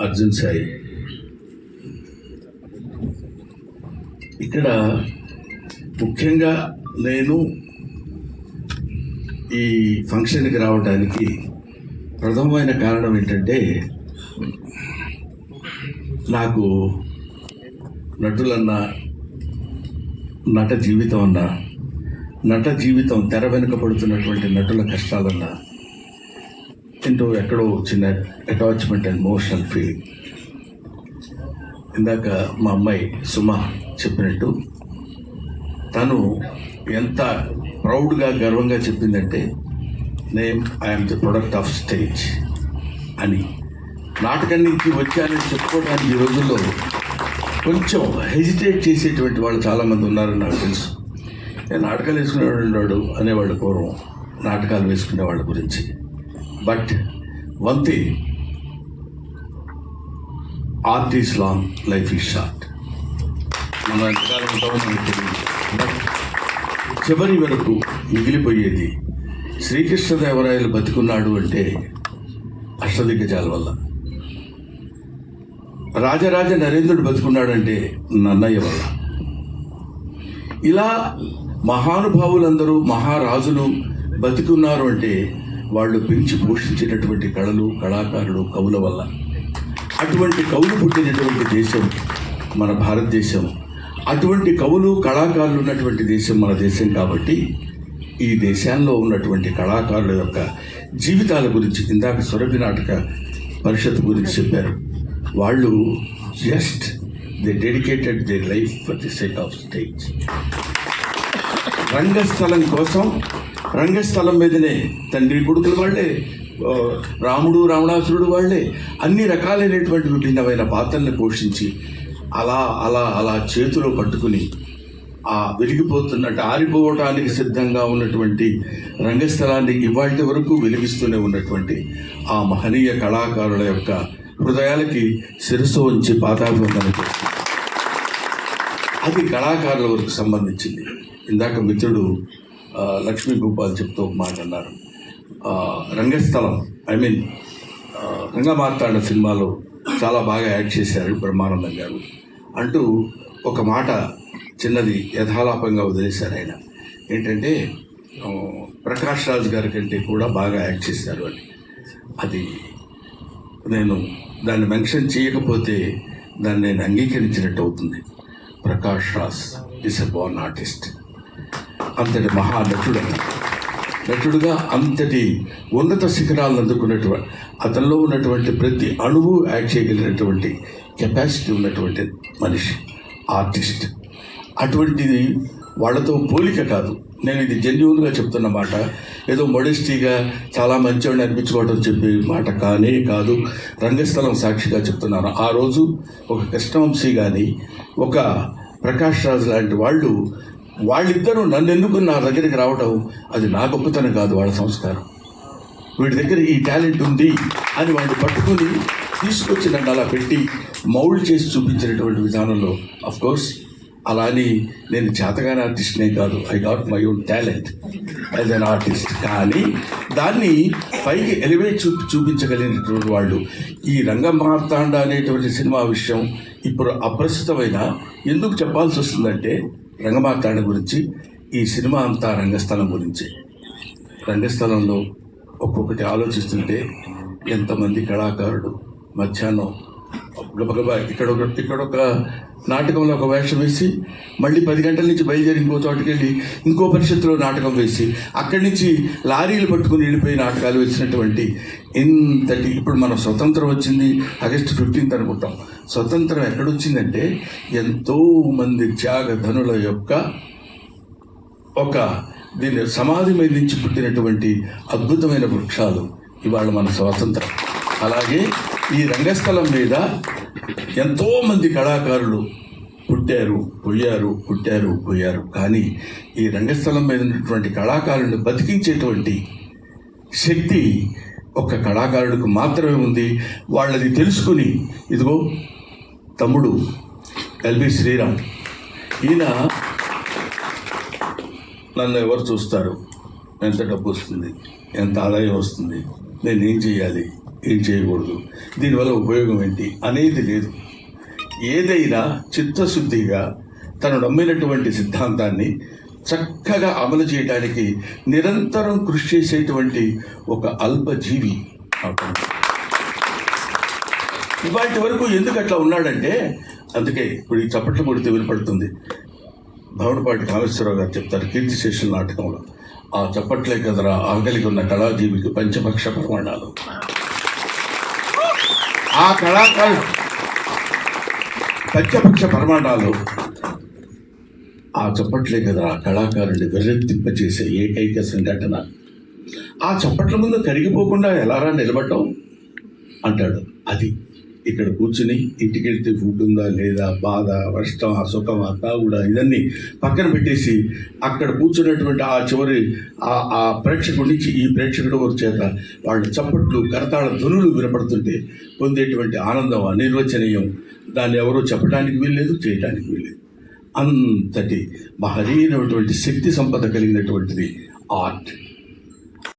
అర్జున్ సాయి. ఇక్కడ ముఖ్యంగా నేను ఈ ఫంక్షన్కి రావడానికి ప్రథమమైన కారణం ఏంటంటే నాకు నటులన్న నట జీవితం అన్న నట జీవితం తెర వెనుక పడుతున్నటువంటి నటుల కష్టాలన్నా ఏంటో ఎక్కడో చిన్న అటాచ్మెంట్ అండ్ ఎమోషనల్ ఫీలింగ్ ఇందాక మా అమ్మాయి సుమ చెప్పినట్టు తను ఎంత ప్రౌడ్గా గర్వంగా చెప్పిందంటే name I'm the product of stage అని. నాటకం నుంచి వచ్చానని చెప్పుకోవడానికి ఈ రోజుల్లో కొంచెం హెజిటేట్ చేసేటువంటి వాళ్ళు చాలామంది ఉన్నారని నాకు తెలుసు. నేను నాటకాలు వేసుకునేవాడు ఉన్నాడు అనేవాళ్ళు పూర్వం నాటకాలు వేసుకునే వాళ్ళ గురించి. But one thing art is long life is short. మనం ఎంతకాలం ఉంటామో మనకు తెలియదు. బట్ చివరి వరకు మిగిలిపోయేది శ్రీకృష్ణదేవరాయలు బతికున్నాడు అంటే అష్టదిగ్గజాల వల్ల. రాజరాజ నరేంద్రుడు బతుకున్నాడంటే నన్నయ్య వల్ల. ఇలా మహానుభావులందరూ మహారాజులు బతికున్నారు అంటే వాళ్ళు పెంచి పోషించినటువంటి కళలు కళాకారులు కవుల వల్ల. అటువంటి కవులు పుట్టినటువంటి దేశం మన భారతదేశం. అటువంటి కవులు కళాకారులు ఉన్నటువంటి దేశం మన దేశం కాబట్టి ఈ దేశాల్లో ఉన్నటువంటి కళాకారుల యొక్క జీవితాల గురించి ఇందాక సురభి నాటక పరిషత్ గురించి చెప్పారు. వాళ్ళు just they dedicated they life for the sake of stage రంగస్థలం కోసం రంగస్థలం మీదనే తండ్రి కొడుకులు వాళ్ళే రాముడు రావణాసురుడు వాళ్ళే అన్ని రకాలైనటువంటి విభిన్నమైన పాత్రల్ని పోషించి అలా అలా అలా చేతిలో పట్టుకుని ఆ వెలిగిపోతున్నట్టు ఆరిపోవటానికి సిద్ధంగా ఉన్నటువంటి రంగస్థలాన్ని ఇవాటి వరకు వెలిగిస్తూనే ఉన్నటువంటి ఆ మహనీయ కళాకారుల యొక్క హృదయాలకి శిరస్సు ఉంచి పాదాభివందన చేస్తుంది అది కళాకారుల వరకు సంబంధించింది. ఇందాక మిత్రుడు లక్ష్మీ గోపాల్ చెప్తూ ఒక మాట అన్నారు. రంగస్థలం ఐ మీన్ రంగమార్తాండ సినిమాలో చాలా బాగా యాక్ట్ చేశారు బ్రహ్మానందం గారు. అంటూ ఒక మాట చిన్నది యథాలాపంగా వదిలేశారు ఆయన. ఏంటంటే ప్రకాష్ రాజ్ గారి కంటే కూడా బాగా యాక్ట్ చేశారు అని. అది నేను దాన్ని మెన్షన్ చేయకపోతే దాన్ని నేను అంగీకరించినట్టు అవుతుంది. Prakash Raj is a born artist అంతటి మహా నటుడు నటుడుగా అంతటి ఉన్నత శిఖరాలను అందుకున్నటువంటి అతనిలో ఉన్నటువంటి ప్రతి అణువు యాడ్ చేయగలిగినటువంటి కెపాసిటీ ఉన్నటువంటి మనిషి ఆర్టిస్ట్ అటువంటిది వాళ్ళతో పోలిక కాదు. నేను ఇది జెన్యున్గా చెప్తున్న మాట. ఏదో మొడెస్టీగా చాలా మంచివాడిని అనిపించుకోవడం చెప్పే మాట కానే కాదు. రంగస్థలం సాక్షిగా చెప్తున్నాను. ఆ రోజు ఒక కృష్ణవంశీ కానీ ఒక ప్రకాష్ రాజ్ లాంటి వాళ్ళు వాళ్ళిద్దరూ నన్ను ఎందుకు నా దగ్గరికి రావడం అది నా గొప్పతనం కాదు వాళ్ళ సంస్కారం. వీడి దగ్గర ఈ టాలెంట్ ఉంది అని వాడిని పట్టుకుని తీసుకొచ్చి నన్ను అలా పెట్టి మౌల్డ్ చేసి చూపించినటువంటి విధానంలో కోర్స్ అలా అని నేను చేతగానే ఆర్టిస్ట్నే కాదు. I got my own talent as an artist కానీ దాన్ని పైకి ఎలివేట్ చూ చూపించగలిగినటువంటి వాళ్ళు. ఈ రంగమార్తాండ అనేటువంటి సినిమా విషయం ఇప్పుడు అప్రస్తుతమైన ఎందుకు చెప్పాల్సి వస్తుందంటే రంగమాతాడి గురించి ఈ సినిమా అంతా రంగస్థలం గురించి. రంగస్థలంలో ఒక్కొక్కటి ఆలోచిస్తుంటే ఎంతమంది కళాకారుడు మధ్యాహ్నం గబగబా ఇక్కడ ఒక ఇక్కడ ఒక నాటకంలో ఒక వేషం వేసి మళ్ళీ పది గంటల నుంచి బయలుదేరి ఇంకో చోటుకి వెళ్ళి ఇంకో పరిషత్తులో నాటకం వేసి అక్కడి నుంచి లారీలు పట్టుకుని వెళ్ళిపోయి నాటకాలు వేసినటువంటి ఇంతటి ఇప్పుడు మనం స్వతంత్రం వచ్చింది ఆగస్టు ఫిఫ్టీన్త్ అనుకుంటాం. స్వతంత్రం ఎక్కడొచ్చిందంటే ఎంతో మంది త్యాగధనుల యొక్క ఒక దీని సమాధి మీద నుంచి పుట్టినటువంటి అద్భుతమైన వృక్షాలు ఇవాళ మన స్వాతంత్రం. అలాగే ఈ రంగస్థలం మీద ఎంతోమంది కళాకారులు పుట్టారు పోయారు పుట్టారు పోయారు కానీ ఈ రంగస్థలం మీద ఉన్నటువంటి కళాకారులను బతికించేటువంటి శక్తి ఒక కళాకారుడికి మాత్రమే ఉంది. వాళ్ళది తెలుసుకుని ఇదిగో తమ్ముడు ఎల్బి శ్రీరామ్. ఈయన నన్ను ఎవరు చూస్తారు? ఎంత డబ్బు వస్తుంది? ఎంత ఆదాయం వస్తుంది? నేను ఏం చేయాలి? ఏం చేయకూడదు. దీనివల్ల ఉపయోగం ఏంటి అనేది లేదు. ఏదైనా చిత్తశుద్ధిగా తను నమ్మినటువంటి సిద్ధాంతాన్ని చక్కగా అమలు చేయడానికి నిరంతరం కృషి చేసేటువంటి ఒక అల్పజీవి ఇవాటి వరకు ఎందుకు అట్లా ఉన్నాడంటే అందుకే ఇప్పుడు ఈ చప్పట్లు కొడితే వినపడుతుంది. భవనపాటి కామేశ్వరరావు గారు చెప్తారు కీర్తిశేషుల నాటకంలో ఆ చప్పట్లే కదరా ఆకలికి ఉన్న కళాజీవికి పంచపక్ష ప్రమాణాలు. ఆ కళాకారు పంచపక్ష ప్రమాణాలు. ఆ చప్పట్లే కదరా కళాకారుని వెర్రెత్తింపచేసే ఏకైక సంఘటన. ఆ చప్పట్ల ముందు కరిగిపోకుండా ఎలారా నిలబడటం అంటాడు. అది ఇక్కడ కూర్చుని ఇంటికి వెళ్తే ఫుడ్ ఉందా లేదా? బాధ వర్షం అసుఖమా కూడా ఇవన్నీ పక్కన పెట్టేసి అక్కడ కూర్చున్నటువంటి ఆ చివరి ఆ ఆ ప్రేక్షకుడి నుంచి ఈ ప్రేక్షకుడు ఒక చేత వాళ్ళ చప్పట్లు కరతాళ ధ్వనులు వినపడుతుంటే పొందేటువంటి ఆనందం అనిర్వచనీయం. దాన్ని ఎవరో చెప్పడానికి వీల్లేదు చేయడానికి వీల్లేదు. అంతటి మహనీయమైనటువంటి శక్తి సంపద కలిగినటువంటిది ఆర్ట్.